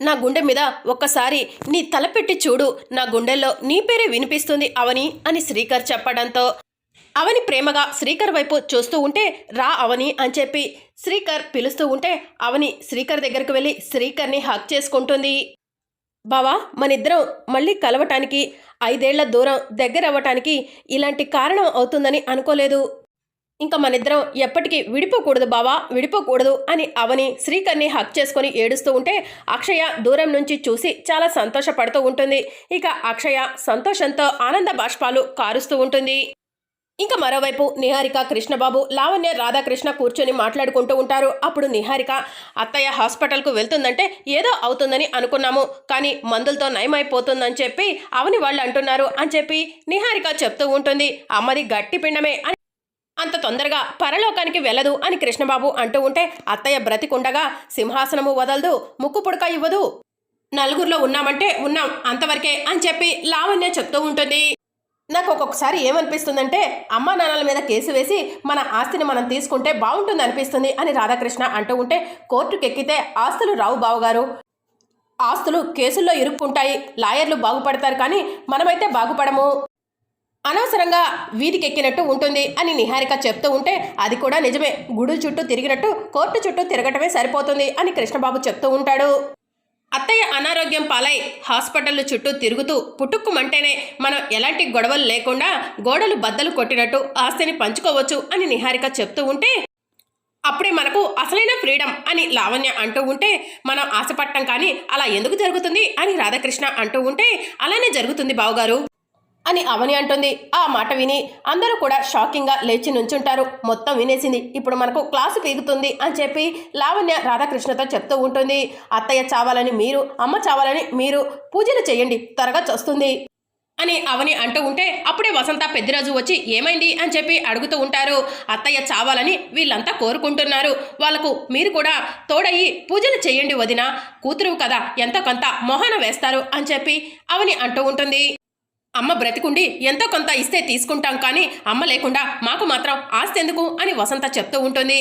నా గుండె మీద ఒక్కసారి నీ తలపెట్టి చూడు. నా గుండెల్లో నీ పేరే వినిపిస్తుంది అవని అని శ్రీకర్ చెప్పడంతో అవని ప్రేమగా శ్రీకర్ వైపు చూస్తూ ఉంటే రా అవని అని చెప్పి శ్రీకర్ పిలుస్తూ ఉంటే అవని శ్రీకర్ దగ్గరికి వెళ్ళి శ్రీకర్ని హక్ చేసుకుంటుంది. బావా మనిద్దరం మళ్ళీ కలవటానికి ఐదేళ్ళ దూరం దగ్గర అవ్వటానికి ఇలాంటి కారణం అవుతుందని అనుకోలేదు. ఇంకా మనిద్దరం ఎప్పటికీ విడిపోకూడదు బావా విడిపోకూడదు అని అవని శ్రీకర్ని హక్ చేసుకొని ఏడుస్తూ ఉంటే అక్షయ దూరం నుంచి చూసి చాలా సంతోషపడుతూ ఉంటుంది. ఇక అక్షయ సంతోషంతో ఆనంద బాష్పాలు కారుస్తూ ఉంటుంది. ఇంకా మరోవైపు నిహారిక కృష్ణబాబు లావణ్య రాధాకృష్ణ కూర్చొని మాట్లాడుకుంటూ ఉంటారు. అప్పుడు నిహారిక అత్తయ్య హాస్పిటల్కు వెళ్తుందంటే ఏదో అవుతుందని అనుకున్నాము. కానీ మందులతో నయమైపోతుందని చెప్పి అవని వాళ్ళు అంటున్నారు అని చెప్పి నిహారిక చెప్తూ ఉంటుంది. అమ్మది గట్టి పిండమే అని అంత తొందరగా పరలోకానికి వెళ్ళదు అని కృష్ణబాబు అంటూ ఉంటే అత్తయ్య బ్రతికుండగా సింహాసనము వదలదు ముక్కు పుడక ఇవ్వదు. నలుగురిలో ఉన్నామంటే ఉన్నాం అంతవరకే అని చెప్పి లావణ్య చెప్తూ ఉంటుంది. నాకు ఒక్కొక్కసారి ఏమనిపిస్తుందంటే అమ్మా నాన్నల మీద కేసు వేసి మన ఆస్తిని మనం తీసుకుంటే బాగుంటుంది అనిపిస్తుంది అని రాధాకృష్ణ అంటూ ఉంటే కోర్టుకు ఎక్కితే ఆస్తులు రావు బావుగారు. ఆస్తులు కేసుల్లో ఇరుక్కుంటాయి లాయర్లు బాగుపడతారు కానీ మనమైతే బాగుపడము. అనవసరంగా వీధికెక్కినట్టు ఉంటుంది అని నిహారిక చెప్తూ ఉంటే అది కూడా నిజమే. గుడి చుట్టూ తిరిగినట్టు కోర్టు చుట్టూ తిరగటమే సరిపోతుంది అని కృష్ణబాబు చెప్తూ ఉంటాడు. అత్తయ్య అనారోగ్యం పాలై హాస్పిటల్ చుట్టూ తిరుగుతూ పుట్టుక్కుమంటేనే మనం ఎలాంటి గొడవలు లేకుండా గోడలు బద్దలు కొట్టినట్టు ఆస్తిని పంచుకోవచ్చు అని నిహారిక చెప్తూ ఉంటే అప్పుడే మనకు అసలైన ఫ్రీడమ్ అని లావణ్య అంటూ ఉంటే మనం ఆశపడటం కానీ అలా ఎందుకు జరుగుతుంది అని రాధాకృష్ణ అంటూ ఉంటే అలానే జరుగుతుంది బావగారు. అని అవని అంటుంది. ఆ మాట విని అందరూ కూడా షాకింగ్గా లేచి నుంచుంటారు. మొత్తం వినేసింది. ఇప్పుడు మనకు క్లాసు పీగుతుంది అని చెప్పి లావణ్య రాధాకృష్ణతో చెప్తూ ఉంటుంది. అత్తయ్య చావాలని మీరు అమ్మ చావాలని మీరు పూజలు చేయండి. త్వరగా చస్తుంది. అని అవని అంటూ ఉంటే అప్పుడే వసంత పెద్దిరాజు వచ్చి ఏమైంది అని చెప్పి అడుగుతూ ఉంటారు. అత్తయ్య చావాలని వీళ్ళంతా కోరుకుంటున్నారు. వాళ్ళకు మీరు కూడా తోడయి పూజలు చేయండి వదిన. కూతురు కదా ఎంతో కొంత మోహన వేస్తారు అని చెప్పి అవని అంటూ ఉంటుంది. అమ్మ బ్రతికుండి ఎంతో కొంత ఇస్తే తీసుకుంటాం కానీ అమ్మ లేకుండా మాకు మాత్రం ఆస్తి ఎందుకు అని వసంత చెప్తూ ఉంటుంది.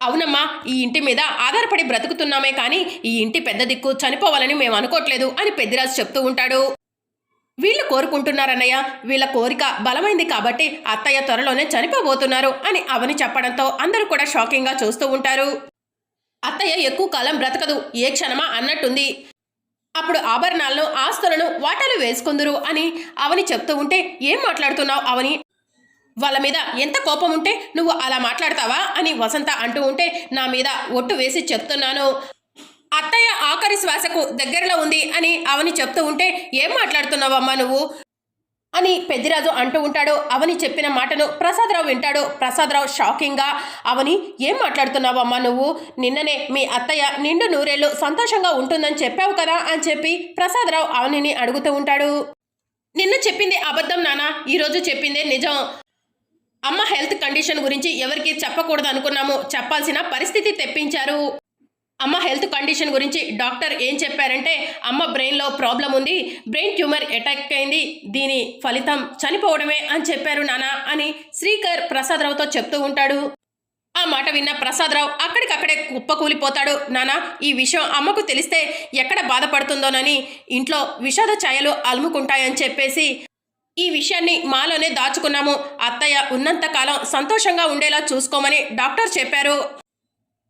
అవునమ్మా ఈ ఇంటి మీద ఆధారపడి బ్రతుకుతున్నామే కానీ ఈ ఇంటి పెద్ద దిక్కు చనిపోవాలని మేము అనుకోవట్లేదు అని పెద్దిరాజు చెప్తూ ఉంటాడు. వీళ్ళు కోరుకుంటున్నారన్నయ్య వీళ్ళ కోరిక బలమైంది కాబట్టి అత్తయ్య త్వరలోనే చనిపోబోతున్నారు అని అవని చెప్పడంతో అందరూ కూడా షాకింగ్గా చూస్తూ ఉంటారు. అత్తయ్య ఎక్కువ కాలం బ్రతకదు ఏ క్షణమా అన్నట్టుంది. అప్పుడు ఆభరణాలను ఆస్తులను వాటాలు వేసుకుందురు అని అవని చెప్తూ ఉంటే ఏం మాట్లాడుతున్నావు అవని? వాళ్ళ మీద ఎంత కోపం ఉంటే నువ్వు అలా మాట్లాడతావా? అని వసంత అంటూ ఉంటే నా మీద ఒట్టు వేసి చెప్తున్నాను. అత్తయ్య ఆఖరి శ్వాసకు దగ్గరలో ఉంది అని అవని చెప్తూ ఉంటే ఏం మాట్లాడుతున్నావమ్మా నువ్వు? అని పెద్దిరాజు అంటూ ఉంటాడు అవని చెప్పిన మాటను ప్రసాదరావు వింటాడు ప్రసాదరావు షాకింగ్గా అవని ఏం మాట్లాడుతున్నావమ్మా నువ్వు? నిన్ననే మీ అత్తయ్య నిండు నూరేళ్ళు సంతోషంగా ఉంటుందని చెప్పావు కదా అని చెప్పి ప్రసాదరావు అవనిని అడుగుతూ ఉంటాడు. నిన్న చెప్పింది అబద్ధం నానా ఈరోజు చెప్పిందే నిజం. అమ్మ హెల్త్ కండిషన్ గురించి ఎవరికి చెప్పకూడదు అనుకున్నాము చెప్పాల్సిన పరిస్థితి తెప్పించారు. అమ్మ హెల్త్ కండిషన్ గురించి డాక్టర్ ఏం చెప్పారంటే అమ్మ బ్రెయిన్లో ప్రాబ్లం ఉంది బ్రెయిన్ ట్యూమర్ అటాక్ అయింది దీని ఫలితం చనిపోవడమే అని చెప్పారు నానా అని శ్రీకర్ ప్రసాదరావుతో చెప్తూ ఉంటాడు. ఆ మాట విన్న ప్రసాదరావు అక్కడికక్కడే కుప్పకూలిపోతాడు. నానా ఈ విషయం అమ్మకు తెలిస్తే ఎక్కడ బాధపడుతుందోనని ఇంట్లో విషాద ఛాయలు అలుముకుంటాయని చెప్పేసి ఈ విషయాన్ని మాలోనే దాచుకున్నాము. అత్తయ్య ఉన్నంతకాలం సంతోషంగా ఉండేలా చూసుకోమని డాక్టర్ చెప్పారు.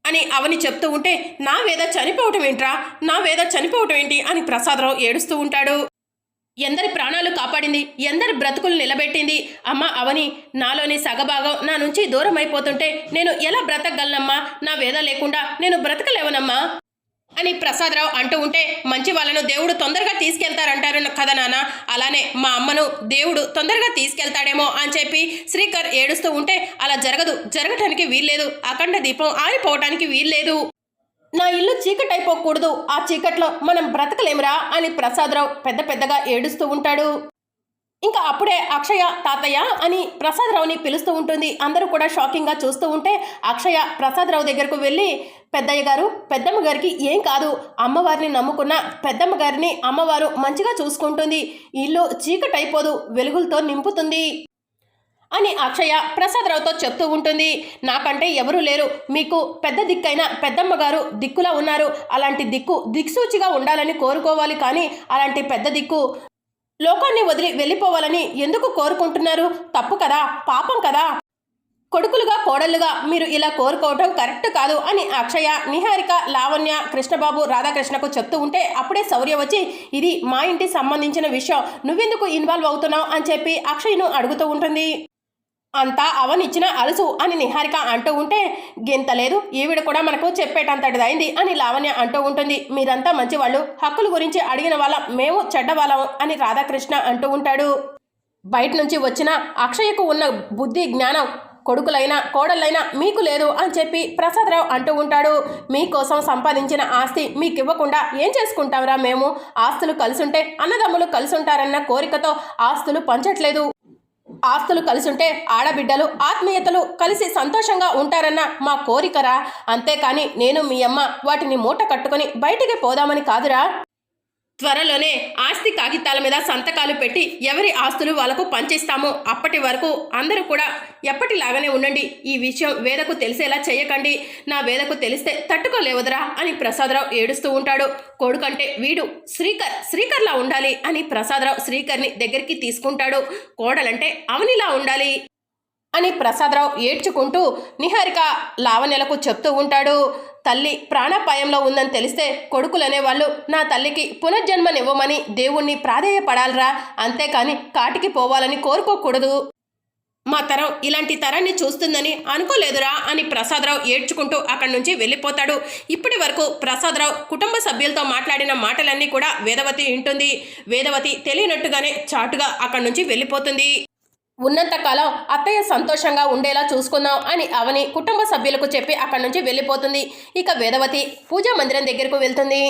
అని అవని చెప్తూ ఉంటే నా వేద చనిపోవటం ఏంట్రా? నా వేద చనిపోవటం ఏంటి? అని ప్రసాదరావు ఏడుస్తూ ఉంటాడు. ఎందరి ప్రాణాలు కాపాడింది? ఎందరి బ్రతుకులు నిలబెట్టింది? అమ్మ అవని నాలోని సగభాగం నా నుంచి దూరం అయిపోతుంటే నేను ఎలా బ్రతకగలనమ్మా? నా వేద లేకుండా నేను బ్రతకలేవనమ్మా? అని ప్రసాదరావు అంటూ ఉంటే మంచి వాళ్ళను దేవుడు తొందరగా తీసుకెళ్తారంటారు కదా నాన్న. అలానే మా అమ్మను దేవుడు తొందరగా తీసుకెళ్తాడేమో అని చెప్పి శ్రీకర్ ఏడుస్తూ ఉంటే అలా జరగదు. జరగటానికి వీల్లేదు. అఖండ దీపం ఆరిపోవటానికి వీల్లేదు. నా ఇల్లు చీకటి అయిపోకూడదు ఆ చీకట్లో మనం బ్రతకలేమురా అని ప్రసాదరావు పెద్ద పెద్దగా ఏడుస్తూ ఉంటాడు. ఇంకా అప్పుడే అక్షయ తాతయ్య అని ప్రసాద్ రావుని పిలుస్తూ ఉంటుంది. అందరూ కూడా షాకింగ్గా చూస్తూ ఉంటే అక్షయ ప్రసాద్ రావు దగ్గరకు వెళ్ళి పెద్దయ్య గారు పెద్దమ్మ గారికి ఏం కాదు. అమ్మవారిని నమ్ముకున్న పెద్దమ్మ గారిని అమ్మవారు మంచిగా చూసుకుంటుంది. ఇల్లు చీకటైపోదు వెలుగులతో నింపుతుంది అని అక్షయ ప్రసాదరావుతో చెప్తూ ఉంటుంది. నాకంటే ఎవరూ లేరు. మీకు పెద్ద దిక్కైన పెద్దమ్మ గారు దిక్కులా ఉన్నారు. అలాంటి దిక్కు దిక్సూచిగా ఉండాలని కోరుకోవాలి కానీ అలాంటి పెద్ద దిక్కు లోకాన్ని వదిలి వెళ్ళిపోవాలని ఎందుకు కోరుకుంటున్నారు? తప్పు కదా పాపం కదా? కొడుకులుగా కోడలుగా మీరు ఇలా కోరుకోవడం కరెక్ట్ కాదు అని అక్షయ నిహారిక లావణ్య కృష్ణబాబు రాధాకృష్ణకు చెప్తూ ఉంటే అప్పుడే శౌర్య వచ్చి ఇది మా ఇంటి సంబంధించిన విషయం నువ్వెందుకు ఇన్వాల్వ్ అవుతున్నావు అని చెప్పి అక్షయ్ను అడుగుతూ ఉంటుంది. అంతా అవనిచ్చిన అలసు అని నిహారిక అంటూ ఉంటే గింత లేదు ఈవిడ కూడా మనకు చెప్పేటంతటిది అయింది అని లావణ్య అంటూ ఉంటుంది. మీరంతా మంచివాళ్ళు హక్కుల గురించి అడిగిన వాళ్ళ మేము చెడ్డవాళ్ళం అని రాధాకృష్ణ అంటూ ఉంటాడు. బయట నుంచి వచ్చిన అక్షయకు ఉన్న బుద్ధి జ్ఞానం కొడుకులైనా కోడళ్ళైనా మీకు లేదు అని చెప్పి ప్రసాదరావు అంటూ ఉంటాడు. మీకోసం సంపాదించిన ఆస్తి మీకు ఇవ్వకుండా ఏం చేసుకుంటాంరా మేము? ఆస్తులు కలిసుంటే అన్నదమ్ములు కలిసుంటారన్న కోరికతో ఆస్తులు పంచట్లేదు. ఆస్తులు కలిసుంటే ఆడబిడ్డలు ఆత్మీయతలు కలిసి సంతోషంగా ఉంటారన్న మా కోరికరా. అంతేకాని నేను మీ అమ్మ వాటిని మూట కట్టుకొని బయటికి పోదామని కాదురా. త్వరలోనే ఆస్తి కాగితాల మీద సంతకాలు పెట్టి ఎవరి ఆస్తులు వాళ్ళకు పంచిస్తామో అప్పటి వరకు అందరూ కూడా ఎప్పటిలాగానే ఉండండి. ఈ విషయం వేదకు తెలిసేలా చేయకండి. నా వేదకు తెలిస్తే తట్టుకోలేవదురా అని ప్రసాదరావు ఏడుస్తూ ఉంటాడు. కొడుకంటే వీడు శ్రీకర్ శ్రీకర్లా ఉండాలి అని ప్రసాదరావు శ్రీకర్ని దగ్గరికి తీసుకుంటాడు. కోడలంటే అవనిలా ఉండాలి. అని ప్రసాదరావు ఏడ్చుకుంటూ నిహారిక లావణ్యలకు చెప్తూ ఉంటాడు. తల్లి ప్రాణాపాయంలో ఉందని తెలిస్తే కొడుకులనే వాళ్ళు నా తల్లికి పునర్జన్మనివ్వమని దేవుణ్ణి ప్రాధేయపడాలరా అంతేకాని కాటికి పోవాలని కోరుకోకూడదు. మా తరం ఇలాంటి తరాన్ని చూస్తుందని అనుకోలేదురా అని ప్రసాదరావు ఏడ్చుకుంటూ అక్కడి నుంచి వెళ్ళిపోతాడు. ఇప్పటి వరకు ప్రసాదరావు కుటుంబ సభ్యులతో మాట్లాడిన మాటలన్నీ కూడా వేదవతి వింటుంది. వేదవతి తెలియనట్టుగానే చాటుగా అక్కడి నుంచి వెళ్ళిపోతుంది. ఉన్నంతకాలం అత్తయ్య సంతోషంగా ఉండేలా చూసుకుందాం అని అవని కుటుంబ సభ్యులకు చెప్పి అక్కడి నుంచి వెళ్ళిపోతుంది. ఇక వేదవతి పూజా మందిరం దగ్గరకు వెళ్తుంది.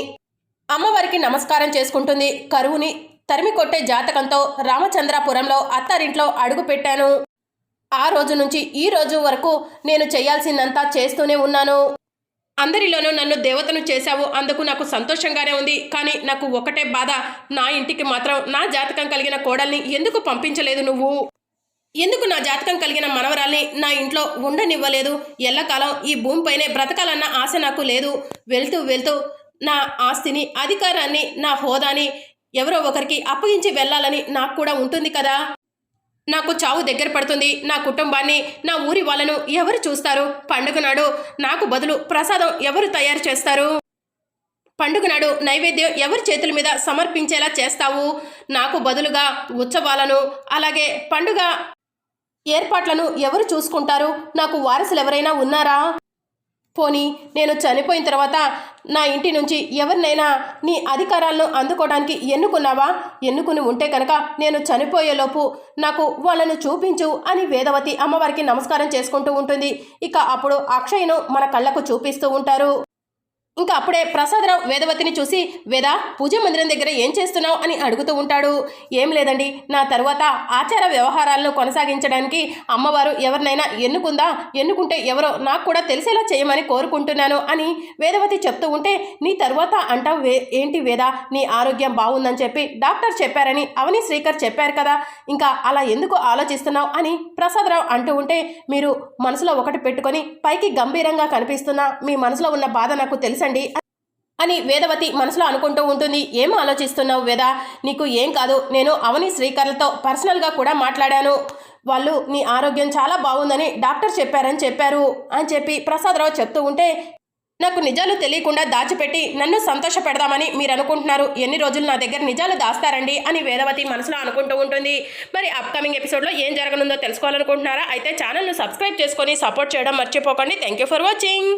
అమ్మవారికి నమస్కారం చేసుకుంటుంది. కరువుని తరిమి కొట్టే జాతకంతో రామచంద్రాపురంలో అత్తారింట్లో అడుగు పెట్టాను. ఆ రోజు నుంచి ఈ రోజు వరకు నేను చేయాల్సిందంతా చేస్తూనే ఉన్నాను. అందరిలోనూ నన్ను దేవతను చేశావు. అందుకు నాకు సంతోషంగానే ఉంది. కానీ నాకు ఒకటే బాధ. నా ఇంటికి మాత్రం నా జాతకం కలిగిన కోడల్ని ఎందుకు పంపించలేదు నువ్వు? ఎందుకు నా జాతకం కలిగిన మనవరాల్ని నా ఇంట్లో ఉండనివ్వలేదు? ఎల్లకాలం ఈ భూమిపైనే బ్రతకాలన్న ఆశ నాకు లేదు. వెళ్తూ వెళ్తూ నా ఆస్తిని అధికారాన్ని నా హోదాని ఎవరో ఒకరికి అప్పగించి వెళ్ళాలని నాకు కూడా ఉంటుంది కదా? నాకు చావు దగ్గర పడుతుంది. నా కుటుంబాన్ని నా ఊరి వాళ్ళను ఎవరు చూస్తారు? పండుగ నాడు నాకు బదులు ప్రసాదం ఎవరు తయారు చేస్తారు? పండుగ నాడు నైవేద్యం ఎవరి చేతుల మీద సమర్పించేలా చేస్తావు? నాకు బదులుగా ఉత్సవాలను అలాగే పండుగ ఏర్పాట్లను ఎవరు చూసుకుంటారు? నాకు వారసులు ఎవరైనా ఉన్నారా? పోనీ నేను చనిపోయిన తర్వాత నా ఇంటి నుంచి ఎవరినైనా నీ అధికారాలను అందుకోవడానికి ఎన్నుకున్నావా? ఎన్నుకుని ఉంటే కనుక నేను చనిపోయేలోపు నాకు వాళ్ళను చూపించు అని వేదవతి అమ్మవారికి నమస్కారం చేసుకుంటూ ఉంటుంది. ఇక అప్పుడు అక్షయ్ను మన కళ్ళకు చూపిస్తూ ఉంటారు. ఇంకా అప్పుడే ప్రసాదరావు వేదవతిని చూసి వేద పూజ మందిరం దగ్గర ఏం చేస్తున్నావు? అని అడుగుతూ ఉంటాడు. ఏం లేదండి. నా తర్వాత ఆచార వ్యవహారాలను కొనసాగించడానికి అమ్మవారు ఎవరినైనా ఎన్నుకుందా? ఎన్నుకుంటే ఎవరో నాకు కూడా తెలిసేలా చేయమని కోరుకుంటున్నాను అని వేదవతి చెప్తూ ఉంటే నీ తర్వాత అంటావు వే ఏంటి వేద? నీ ఆరోగ్యం బాగుందని చెప్పి డాక్టర్ చెప్పారని అవని శ్రీకర్ చెప్పారు కదా. ఇంకా అలా ఎందుకు ఆలోచిస్తున్నావు? అని ప్రసాదరావు అంటూ ఉంటే మీరు మనసులో ఒకటి పెట్టుకొని పైకి గంభీరంగా కనిపిస్తున్న మీ మనసులో ఉన్న బాధ నాకు తెలుసండి. అని వేదవతి మనసులో అనుకుంటూ ఉంటుంది. ఏం ఆలోచిస్తున్నావు వేద? నీకు ఏం కాదు. నేను అవని శ్రీకర్లతో పర్సనల్గా కూడా మాట్లాడాను. వాళ్ళు నీ ఆరోగ్యం చాలా బాగుందని డాక్టర్ చెప్పారని చెప్పారు అని చెప్పి ప్రసాదరావు చెప్తూ ఉంటే నాకు నిజాలు తెలియకుండా దాచిపెట్టి నన్ను సంతోష పెడదామని మీరు అనుకుంటున్నారు. ఎన్ని రోజులు నా దగ్గర నిజాలు దాస్తారండి అని వేదవతి మనసులో అనుకుంటూ ఉంటుంది. మరి అప్కమింగ్ ఎపిసోడ్లో ఏం జరగనుందో తెలుసుకోవాలనుకుంటున్నారా? అయితే ఛానల్ను సబ్స్క్రైబ్ చేసుకొని సపోర్ట్ చేయడం మర్చిపోకండి. Thank you for watching